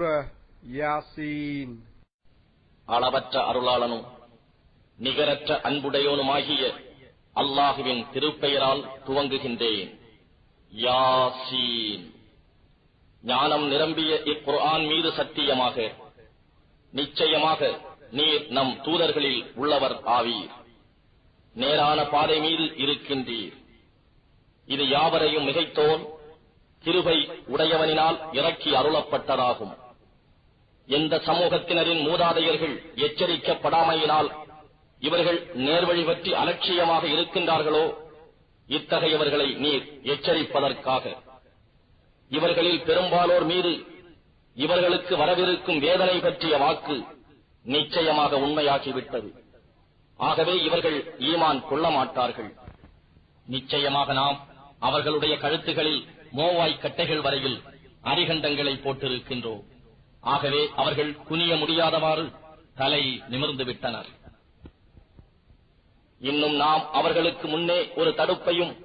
சூர யாசீன். அளவற்ற அருளாளனும் நிகரற்ற அன்புடையோனுமாகிய அல்லாஹுவின் திருப்பெயரால் துவங்குகின்றேன். யாசீன். ஞானம் நிரம்பிய இக்குர்ஆன் மீது சத்தியமாக நிச்சயமாக நீர் நம் தூதர்களில் உள்ளவர் ஆவீர். நேரான பாதை மீது இருக்கின்றீர். இது யாவரையும் மிகைத்தோன் கிருபை உடையவனினால் இறக்கி அருளப்பட்டதாகும். எந்த சமூகத்தினரின் மூதாதையர்கள் எச்சரிக்கப்படாமையினால் இவர்கள் நேர்வழி பற்றி அலட்சியமாக இருக்கின்றார்களோ இத்தகையவர்களை நீர் எச்சரிப்பதற்காக. இவர்களில் பெரும்பாலோர் மீது இவர்களுக்கு வரவிருக்கும் வேதனை பற்றிய வாக்கு நிச்சயமாக உண்மையாகிவிட்டது. ஆகவே இவர்கள் ஈமான் கொள்ள மாட்டார்கள். நிச்சயமாக நாம் அவர்களுடைய கழுத்துகளில் மோவாய் கட்டைகள் வரையில் அரிகண்டங்களை போட்டிருக்கின்றோம். ஆகவே அவர்கள் குனிய முடியாதவாறு தலை நிமிர்ந்து விட்டனர். இன்னும் நாம் அவர்களுக்கு முன்னே ஒரு தடுப்பையும்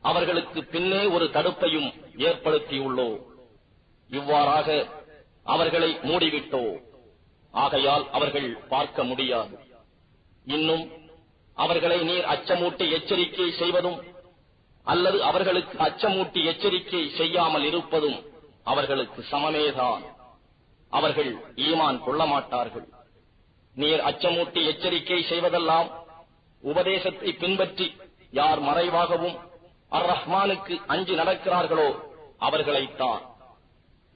அவர்களுக்கு பின்னே ஒரு தடுப்பையும் ஏற்படுத்தியுள்ளோம். இவ்வாறாக அவர்களை மூடிவிட்டோ. ஆகையால் அவர்கள் பார்க்க முடியாது. இன்னும் அவர்களை நீர் அச்சமூட்டி எச்சரிக்கை செய்வதும் அல்லது அவர்களுக்கு அச்சமூட்டி எச்சரிக்கை செய்யாமல் இருப்பதும் அவர்களுக்கு சமமேதான். அவர்கள் ஈமான் கொள்ள மாட்டார்கள் நீர் அச்சமூட்டி எச்சரிக்கை செய்வதெல்லாம் உபதேசத்தை பின்பற்றி யார் மறைவாகவும் அர் ரஹ்மானுக்கு அஞ்சு நடக்கிறார்களோ அவர்களைத்தான்.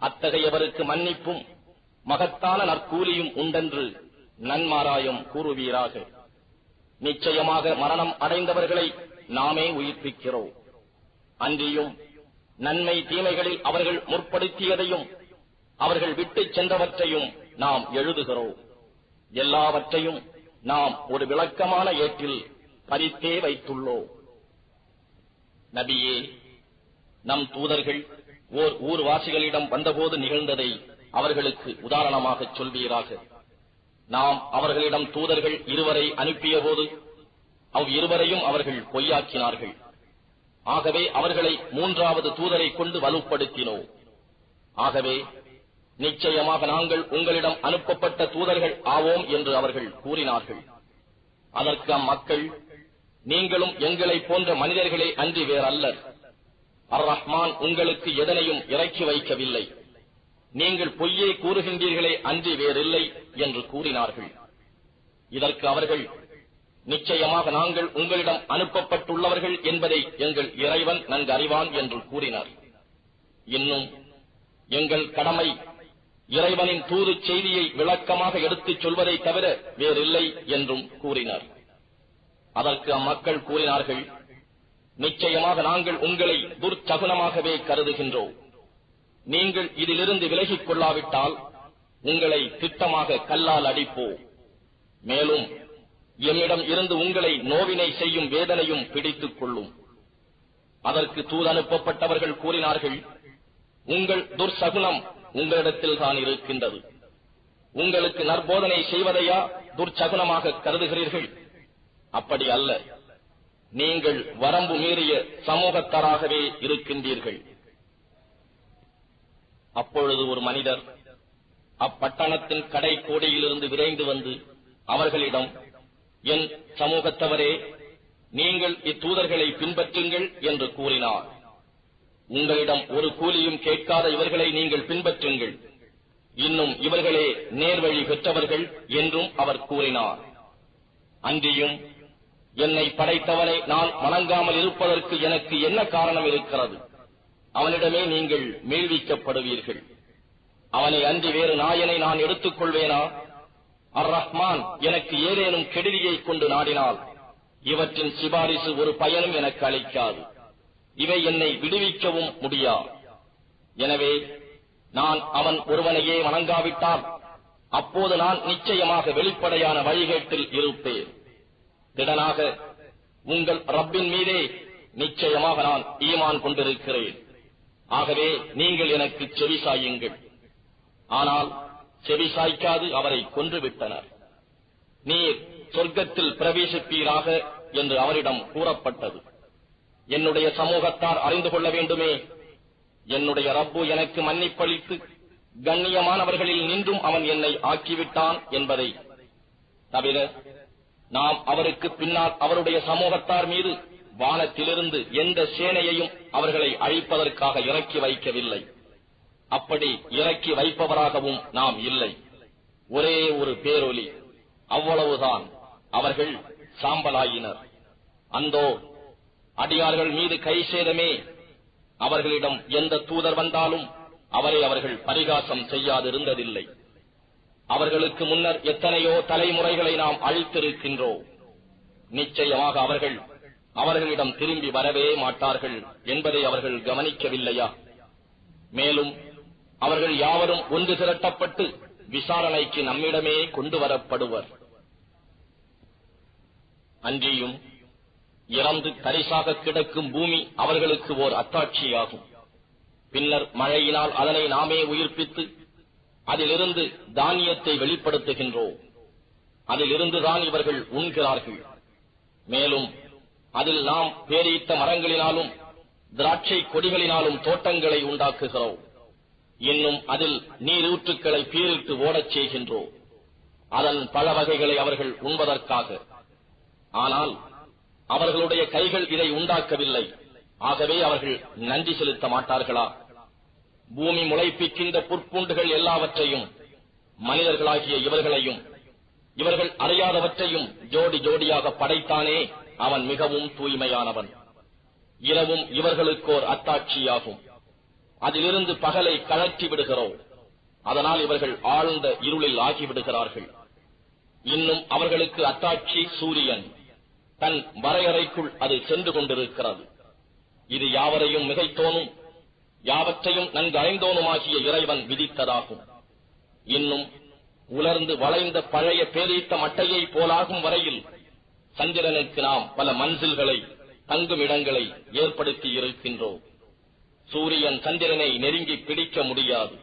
அத்தகையவருக்கு மன்னிப்பும் மகத்தான நற்கூலியும் உண்டென்று நன்மாராயம் கூறுவீராக. நிச்சயமாக மரணம் அடைந்தவர்களை நாமே உயிர்ப்பிக்கிறோம். அன்றியும் நன்மை தீமைகளில் அவர்கள் முற்படுத்தியதையும் அவர்கள் விட்டுச் சென்றவற்றையும் நாம் எழுதுகிறோம். எல்லாவற்றையும் நாம் ஒரு விளக்கமான ஏற்றில் பறித்தே வைத்துள்ளோம். நபியே நம் தூதர்கள் ஓர் ஊர்வாசிகளிடம் வந்தபோது நிகழ்ந்ததை அவர்களுக்கு உதாரணமாகச் சொல்வீராக. நாம் அவர்களிடம் தூதர்கள் இருவரை அனுப்பியபோது அவ் இருவரையும் அவர்கள் பொய்யாக்கினார்கள். ஆகவே அவர்களை மூன்றாவது தூதரை கொண்டு வலுப்படுத்தினோம். ஆகவே நிச்சயமாக நாங்கள் உங்களிடம் அனுப்பப்பட்ட தூதர்கள் ஆவோம் என்று அவர்கள் கூறினார்கள். அதற்கு அம்மக்கள் நீங்களும் எங்களைப் போன்ற மனிதர்களே அன்றி வேறல்லர். அர் ரஹ்மான் உங்களுக்கு எதனையும் இறக்கி வைக்கவில்லை. நீங்கள் பொய்யே கூறுகின்றீர்களே அன்றி வேறில்லை என்று கூறினார்கள். இதற்கு அவர்கள் நிச்சயமாக நாங்கள் உங்களிடம் அனுப்பப்பட்டுள்ளவர்கள் என்பதை எங்கள் இறைவன் நன்கு அறிவான் என்று கூறினார். இன்னும் எங்கள் கடமை இறைவனின் தூது செய்தியை விளக்கமாக எடுத்துச் சொல்வதை தவிர வேறில்லை என்றும் கூறினார். அதற்கு அம்மக்கள் கூறினார்கள் நிச்சயமாக நாங்கள் உங்களை துர்ச்சகுனமாகவே கருதுகின்றோம். நீங்கள் இதிலிருந்து விலகிக் கொள்ளாவிட்டால் உங்களை திட்டமாக கல்லால் அடிப்போம். மேலும் என்னிடம் இருந்து உங்களை நோவினை செய்யும் வேதனையும் பிடித்துக் கொள்ளும். அதற்கு தூதனுப்பப்பட்டவர்கள் கூறினார்கள் உங்கள் துர்சகுனம் உங்களிடத்தில் தான் இருக்கின்றது. உங்களுக்கு நற்போதனை செய்வதையா துர்ச்சகுனமாக கருதுகிறீர்கள்? அப்படி அல்ல. நீங்கள் வரம்பு மீறிய சமூகத்தாராகவே இருக்கின்றீர்கள். அப்பொழுது ஒரு மனிதர் அப்பட்டணத்தின் கடை கோடியிலிருந்து விரைந்து வந்து அவர்களிடம் என் சமூகத்தவரே நீங்கள் இத்தூதர்களை பின்பற்றுங்கள் என்று கூறினார். உங்களிடம் ஒரு கூலியும் கேட்காத இவர்களை நீங்கள் பின்பற்றுங்கள். இன்னும் இவர்களே நேர்வழி பெற்றவர்கள் என்றும் அவர் கூறினார். அன்றியும் என்னை படைத்தவனை நான் வணங்காமல் இருப்பதற்கு எனக்கு என்ன காரணம் இருக்கிறது? அவனிடமே நீங்கள் மீழ்விக்கப்படுவீர்கள் அவனை அன்றி வேறு நாயனை நான் எடுத்துக் கொள்வேனா அர் ரஹ்மான் எனக்கு ஏதேனும் கெடுதியை கொண்டு நாடினால் இவற்றின் சிபாரிசு ஒரு பயனும் எனக்கு அளிக்காது. இவை என்னை விடுவிக்கவும் முடியா? எனவே நான் அவன் ஒருவனையே வணங்காவிட்டால் அப்போது நான் நிச்சயமாக வெளிப்படையான வழிகேட்டில் இருப்பேன். திடனாக உங்கள் ரப்பின் மீதே நிச்சயமாக நான் ஈமான் கொண்டிருக்கிறேன். ஆகவே நீங்கள் எனக்கு செவி சாயுங்கள். ஆனால் செவி சாய்க்காது அவரை கொன்றுவிட்டனர். நீர் சொர்க்கத்தில் பிரவேசிப்பீராக என்று அவரிடம் கூறப்பட்டது. என்னுடைய சமூகத்தார் அறிந்து கொள்ள வேண்டுமே. என்னுடைய ரப்பு எனக்கு மன்னிப்பளித்து கண்ணியமானவர்களில் நின்றும் அவன் என்னை ஆக்கிவிட்டான் என்பதை. தவிர நாம் அவருக்கு பின்னால் அவருடைய சமூகத்தார் மீது வானத்திலிருந்து எந்த சேனையையும் அவர்களை அழிப்பதற்காக இறக்கி வைக்கவில்லை. அப்படி இறக்கி வைப்பவராகவும் நாம் இல்லை. ஒரே ஒரு பேரொலி. அவ்வளவுதான். அவர்கள் சாம்பலாயினர். அந்தோ அடியார்கள் மீது கை சேதமே. அவர்களிடம் எந்த தூதர் வந்தாலும் அவரை அவர்கள் பரிகாசம் செய்யாதிருந்ததில்லை. அவர்களுக்கு முன்னர் எத்தனையோ தலைமுறைகளை நாம் அழித்திருக்கின்றோம். நிச்சயமாக அவர்கள் அவர்களிடம் திரும்பி வரவே மாட்டார்கள் என்பதை அவர்கள் கவனிக்கவில்லையா? மேலும் அவர்கள் யாவரும் ஒன்று திரட்டப்பட்டு விசாரணைக்கு நம்மிடமே கொண்டு வரப்படுவர் அன்றியும் இறந்து தரிசாக கிடக்கும் பூமி அவர்களுக்கு ஓர் அத்தாட்சியாகும். பின்னர் மழையினால் அதனை நாமே உயிர்ப்பித்து அதிலிருந்து தானியத்தை வெளிப்படுத்துகின்றோம். அதிலிருந்துதான் இவர்கள் உண்கிறார்கள். மேலும் அதில் நாம் பேரீத்த மரங்களினாலும் திராட்சை கொடிகளினாலும் தோட்டங்களை உண்டாக்குகிறோம். இன்னும் அதில் நீரூற்றுக்களை பீரிட்டு ஓடச் செய்கின்றோம். அதன் பல வகைகளை அவர்கள் உண்பதற்காக. ஆனால் அவர்களுடைய கைகள் இதை உண்டாக்கவில்லை. ஆகவே அவர்கள் நன்றி செலுத்த மாட்டார்களா? பூமி முளைப்பிக்கின்ற புற்பூண்டுகள் எல்லாவற்றையும் மனிதர்களாகிய இவர்களையும் இவர்கள் அறியாதவற்றையும் ஜோடி ஜோடியாக படைத்தானே அவன் மிகவும் தூய்மையானவன். இரவும் இவர்களுக்கோர் அத்தாட்சியாகும். அதிலிருந்து பகலை கழற்றி விடுகிறோம். அதனால் இவர்கள் ஆழ்ந்த இருளில் ஆகிவிடுகிறார்கள். இன்னும் அவர்களுக்கு அத்தாட்சி சூரியன். தன் வரையறைக்குள் அது சென்று கொண்டிருக்கிறது. இது யாவரையும் மிகைத்தோனும் யாவற்றையும் நன்கு அறிந்தோனுமாகிய இறைவன் விதித்ததாகும். இன்னும் உலர்ந்து வளைந்த பழைய பேரீத்த மட்டையை போலாகும் வரையில் சந்திரனுக்கு நாம் பல மன்சில்களை தங்கும் இடங்களை ஏற்படுத்தி இருக்கின்றோம். சூரியன் சந்திரனை நெருங்கி பிடிக்க முடியாது.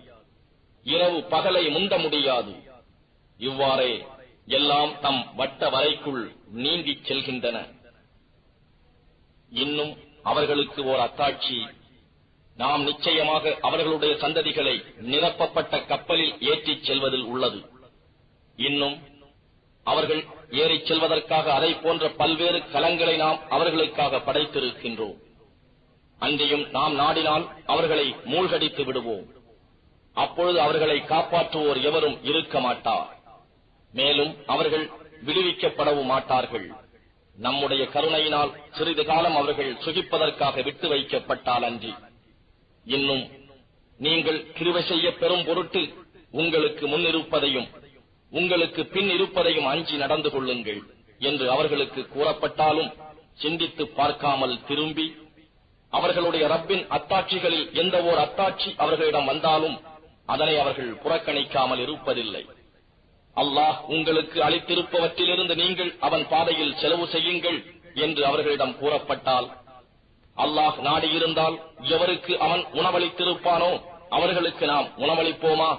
இரவு பகலை முந்த முடியாது. இவ்வாறே எல்லாம் தம் வட்ட வரைக்குள் நீங்கிச் செல்கின்றன. இன்னும் அவர்களுக்கு ஓர் அத்தாட்சி. நாம் நிச்சயமாக அவர்களுடைய சந்ததிகளை நிரப்பப்பட்ட கப்பலில் ஏற்றிச் செல்வதில் உள்ளது. இன்னும் அவர்கள் ஏறிச் செல்வதற்காக அதை போன்ற பல்வேறு கலங்களை நாம் அவர்களுக்காக படைத்திருக்கின்றோம். அன்றையும் நாம் நாடினால் அவர்களை மூழ்கடித்து விடுவோம். அப்பொழுது அவர்களை காப்பாற்றுவோர் எவரும் இருக்க மாட்டார். மேலும் அவர்கள் விடுவிக்கப்படவும் மாட்டார்கள். நம்முடைய கருணையினால் சிறிது காலம் அவர்கள் சுகிப்பதற்காக விட்டு வைக்கப்பட்டால் அன்றி. இன்னும் நீங்கள் கிருவை செய்ய பெறும் பொருட்டு உங்களுக்கு முன் இருப்பதையும் உங்களுக்கு பின் இருப்பதையும் அஞ்சி நடந்து கொள்ளுங்கள் என்று அவர்களுக்கு கூறப்பட்டாலும் சிந்தித்து பார்க்காமல் திரும்பி அவர்களுடைய ரப்பின் அத்தாட்சிகளில் எந்த ஓர் அத்தாட்சி அவர்களிடம் வந்தாலும் அதனை அவர்கள் புறக்கணிக்காமல் இருப்பதில்லை. அல்லாஹ் உங்களுக்கு அளித்திருப்பவற்றிலிருந்து நீங்கள் அவன் பாதையில் செலவு செய்யுங்கள் என்று அவர்களிடம் கூறப்பட்டால் அல்லாஹ் நாடியிருந்தால் எவருக்கு அவன் உணவளித்திருப்பானோ அவர்களுக்கு நாம் உணவளிப்போமா?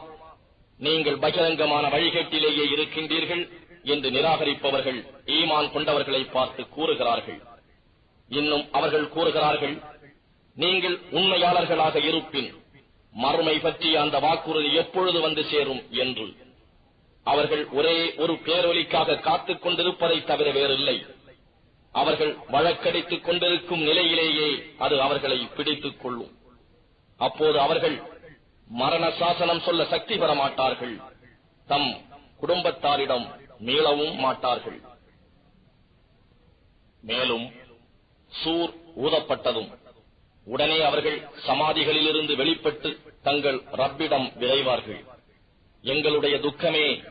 நீங்கள் பகிரங்கமான வழிகேட்டிலேயே இருக்கின்றீர்கள் என்று நிராகரிப்பவர்கள் ஈமான் கொண்டவர்களை பார்த்து கூறுகிறார்கள். இன்னும் அவர்கள் கூறுகிறார்கள் நீங்கள் உண்மையாளர்களாக இருப்பின் மறுமை பற்றிய அந்த வாக்குறுதி எப்பொழுது வந்து சேரும் என்று. அவர்கள் ஒரே ஒரு பேரொலிக்காக காத்துக் கொண்டிருப்பதை தவிர வேறில்லை. அவர்கள் வழக்கடித்துக் கொண்டிருக்கும் நிலையிலேயே அது அவர்களை பிடித்துக் கொள்ளும். அப்போது அவர்கள் மரண சாசனம் சொல்ல சக்தி பெற மாட்டார்கள். தம் குடும்பத்தாரிடம் மீளவும் மாட்டார்கள். மேலும் சூர் ஊதப்பட்டதும் உடனே அவர்கள் சமாதிகளிலிருந்து வெளிப்பட்டு தங்கள் ரப்பிடம் விரைவார்கள். எங்களுடைய துக்கமே.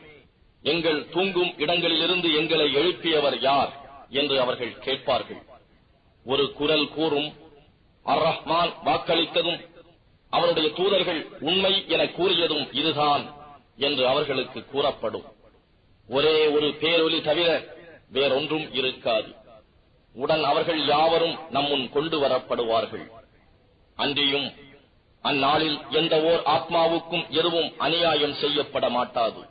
எங்கள் தூங்கும் இடங்களிலிருந்து எங்களை எழுப்பியவர் யார் என்று அவர்கள் கேட்பார்கள். ஒரு குரல் கூறும் அர் ரஹ்மான் வாக்களித்ததும் அவருடைய தூதர்கள் உண்மை என கூறியதும் இதுதான் என்று அவர்களுக்கு கூறப்படும். ஒரே ஒரு பேரொலி தவிர வேறொன்றும் இருக்காது. உடன் அவர்கள் யாவரும் நம்முன் கொண்டு வரப்படுவார்கள். அன்றியும் அந்நாளில் எந்த ஓர் ஆத்மாவுக்கும் எதுவும் அநியாயம் செய்யப்பட மாட்டாது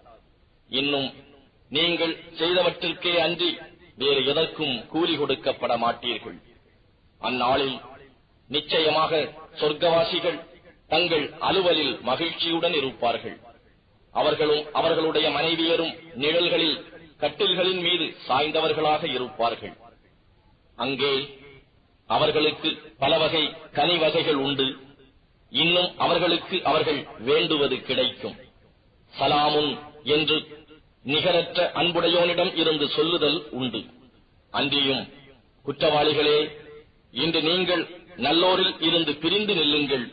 இன்னும் நீங்கள் செய்தவற்றிற்கே அன்றி வேறு எதற்கும் கூலி கொடுக்கப்பட மாட்டீர்கள் அந்நாளில் நிச்சயமாக சொர்க்கவாசிகள் தங்கள் அலுவலில் மகிழ்ச்சியுடன் இருப்பார்கள். அவர்களும் அவர்களுடைய மனைவியரும் நிழல்களில் கட்டில்களின் மீது சாய்ந்தவர்களாக இருப்பார்கள். அங்கே அவர்களுக்கு பல வகை கனி வகைகள் உண்டு. இன்னும் அவர்களுக்கு அவர்கள் வேண்டுவது கிடைக்கும். சலாமுன் என்று நிகரற்ற அன்புடையோனிடம் இருந்து சொல்லுதல் உண்டு. அன்றியும் குற்றவாளிகளே இன்று நீங்கள் நல்லோரில் இருந்து பிரிந்து நில்லுங்கள்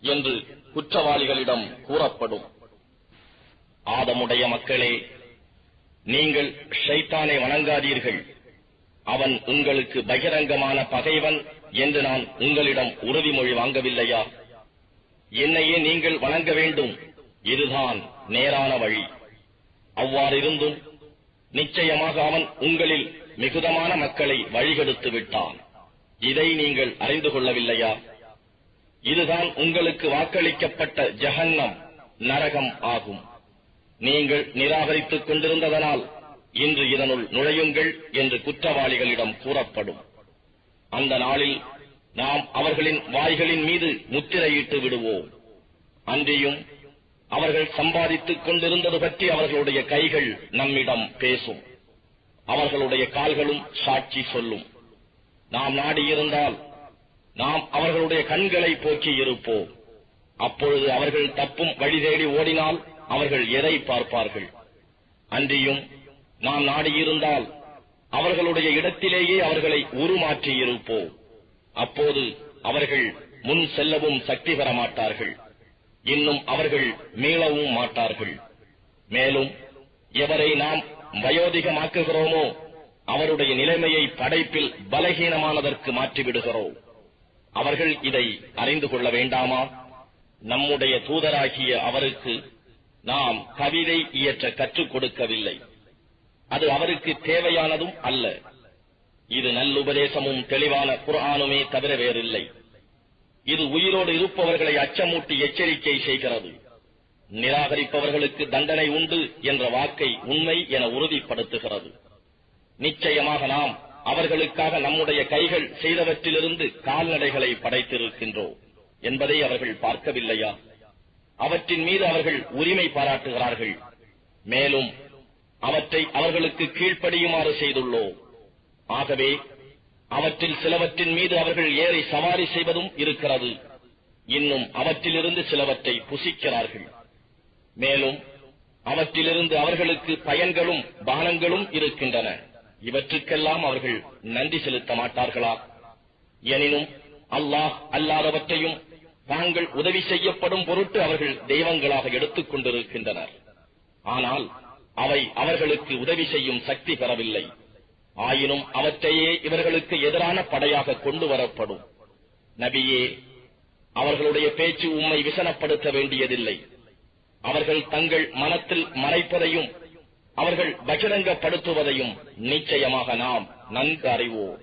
என்று குற்றவாளிகளிடம் கூறப்படும். ஆதமுடைய மக்களே நீங்கள் ஷைத்தானை வணங்காதீர்கள். அவன் உங்களுக்கு பகிரங்கமான பகைவன் என்று நான் உங்களிடம் உறுதிமொழி வாங்கவில்லையா? என்னையே நீங்கள் வணங்க வேண்டும். இதுதான் நேரான வழி. அவ்வாறிருந்தும் நிச்சயமாக அவன் உங்களில் மிகுதமான மக்களை வழிகெடுத்து விட்டான். இதை நீங்கள் அறிந்து கொள்ளவில்லையா? இதுதான் உங்களுக்கு வாக்களிக்கப்பட்ட ஜஹன்னம் நரகம் ஆகும். நீங்கள் நிராகரித்துக் கொண்டிருந்ததனால் இன்று இதனுள் நுழையுங்கள் என்று குற்றவாளிகளிடம் கூறப்படும். அந்த நாளில் நாம் அவர்களின் வாய்களின் மீது முத்திரையிட்டு விடுவோம். அன்றியும் அவர்கள் சம்பாதித்துக் கொண்டிருந்தது பற்றி அவர்களுடைய கைகள் நம்மிடம் பேசும். அவர்களுடைய கால்களும் சாட்சி சொல்லும். நாம் நாடியிருந்தால் நாம் அவர்களுடைய கண்களை போக்கி இருப்போம். அப்பொழுது அவர்கள் தப்பும் வழி தேடி ஓடினால் அவர்கள் எதை பார்ப்பார்கள்? அன்றியும் நாம் நாடியிருந்தால் அவர்களுடைய இடத்திலேயே அவர்களை உருமாற்றி இருப்போம் அப்போது அவர்கள் முன் செல்லவும் சக்தி பெற மாட்டார்கள். இன்னும் அவர்கள் மீளவும் மாட்டார்கள். மேலும் எவரை நாம் வயோதிகமாக்குகிறோமோ அவருடைய நிலைமையை படைப்பில் பலகீனமானதற்கு மாற்றிவிடுகிறோம் அவர்கள் இதை அறிந்து கொள்ள வேண்டாமா? நம்முடைய தூதராகிய அவருக்கு நாம் கவிதை இயற்ற கற்றுக் கொடுக்கவில்லை. அது அவருக்கு தேவையானதும் அல்ல. இது நல்லுபதேசமும் தெளிவான குரானுமே தவிர வேறில்லை. இது உயிரோடு இருப்பவர்களை அச்சமூட்டி எச்சரிக்கை செய்கிறது. நிராகரிப்பவர்களுக்கு தண்டனை உண்டு என்ற வாக்கை உண்மை என உறுதிப்படுத்துகிறது. நிச்சயமாக நாம் அவர்களுக்காக நம்முடைய கைகள் செய்தவற்றிலிருந்து கால்நடைகளை படைத்திருக்கின்றோம் என்பதை அவர்கள் பார்க்கவில்லையா? அவற்றின் மீது அவர்கள் உரிமை பாராட்டுகிறார்கள். மேலும் அவற்றை அவர்களுக்கு கீழ்ப்படியுமாறு செய்துள்ளோம். ஆகவே அவற்றில் சிலவற்றின் மீது அவர்கள் ஏறை சவாரி செய்வதும் இருக்கிறது. இன்னும் அவற்றிலிருந்து சிலவற்றை புசிக்கிறார்கள். மேலும் அவற்றிலிருந்து அவர்களுக்கு பயன்களும் பானங்களும் இருக்கின்றன. இவற்றுக்கெல்லாம் அவர்கள் நன்றி செலுத்த மாட்டார்களா? எனினும் அல்லாஹ் அல்லாதவற்றையும் தாங்கள் உதவி செய்யப்படும் பொருட்டு அவர்கள் தெய்வங்களாக எடுத்துக் கொண்டிருக்கின்றனர் ஆனால் அவை அவர்களுக்கு உதவி செய்யும் சக்தி பெறவில்லை. ஆயினும் அவற்றையே இவர்களுக்கு எதிரான படையாக கொண்டு வரப்படும். நபியே அவர்களுடைய பேச்சு உம்மை விசனப்படுத்த வேண்டியதில்லை. அவர்கள் தங்கள் மனத்தில் மறைப்பதையும் அவர்கள் பகிரங்கப்படுத்துவதையும் நிச்சயமாக நாம் நன்கு அறிவோம்.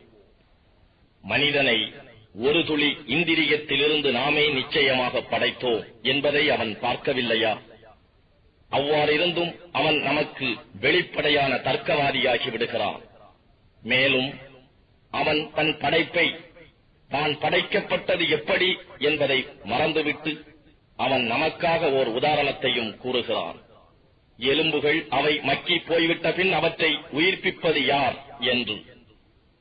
மனிதனை ஒரு துளி இந்திரியத்திலிருந்து நாமே நிச்சயமாக படைத்தோம் என்பதை அவன் பார்க்கவில்லையா? அவ்வாறிருந்தும் அவன் நமக்கு வெளிப்படையான தர்க்கவாதியாகி விடுகிறான் மேலும் அவன் தன் படைப்பை தான் படைக்கப்பட்டது எப்படி என்பதை மறந்துவிட்டு அவன் நமக்காக ஓர் உதாரணத்தையும் கூறுகிறான். எலும்புகள் அவை மக்கி போய்விட்ட பின் அவற்றை உயிர்ப்பிப்பது யார் என்று.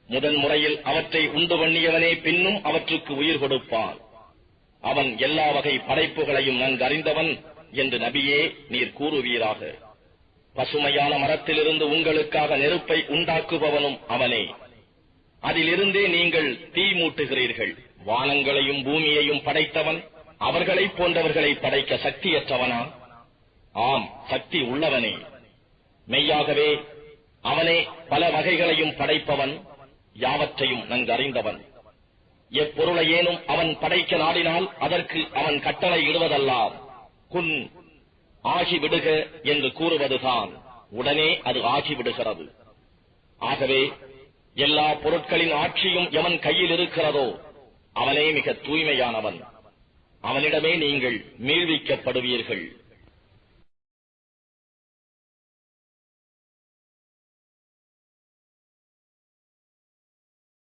முதன் முறையில் அவற்றை உண்டு பண்ணியவனே பின்னும் அவற்றுக்கு உயிர் கொடுப்பான். அவன் எல்லா வகை படைப்புகளையும் நன்கறிந்தவன் என்று நபியே நீர் கூறுவீராக. பசுமையான மரத்திலிருந்து உங்களுக்காக நெருப்பை உண்டாக்குபவனும் அவனே. அதிலிருந்தே நீங்கள் தீ மூட்டுகிறீர்கள். வானங்களையும் பூமியையும் படைத்தவன் அவர்களைப் போன்றவர்களை படைக்க சக்தியற்றவனா? ஆம் சக்தி உள்ளவனே. மெய்யாகவே அவனே பல வகைகளையும் படைப்பவன் யாவற்றையும் நன்கறிந்தவன். எப்பொருளையேனும் அவன் படைக்க நாடினால் அதற்கு அவன் கட்டளை இடுவதல்லாம் குன் ஆகிவிடுக என்று கூறுவதுதான். உடனே அது ஆகிவிடுகிறது ஆகவே எல்லா பொருட்களின் ஆட்சியும் எவன் கையில் இருக்கிறதோ அவனே மிக தூய்மையானவன். அவனிடமே நீங்கள் மீழ்விக்கப்படுவீர்கள்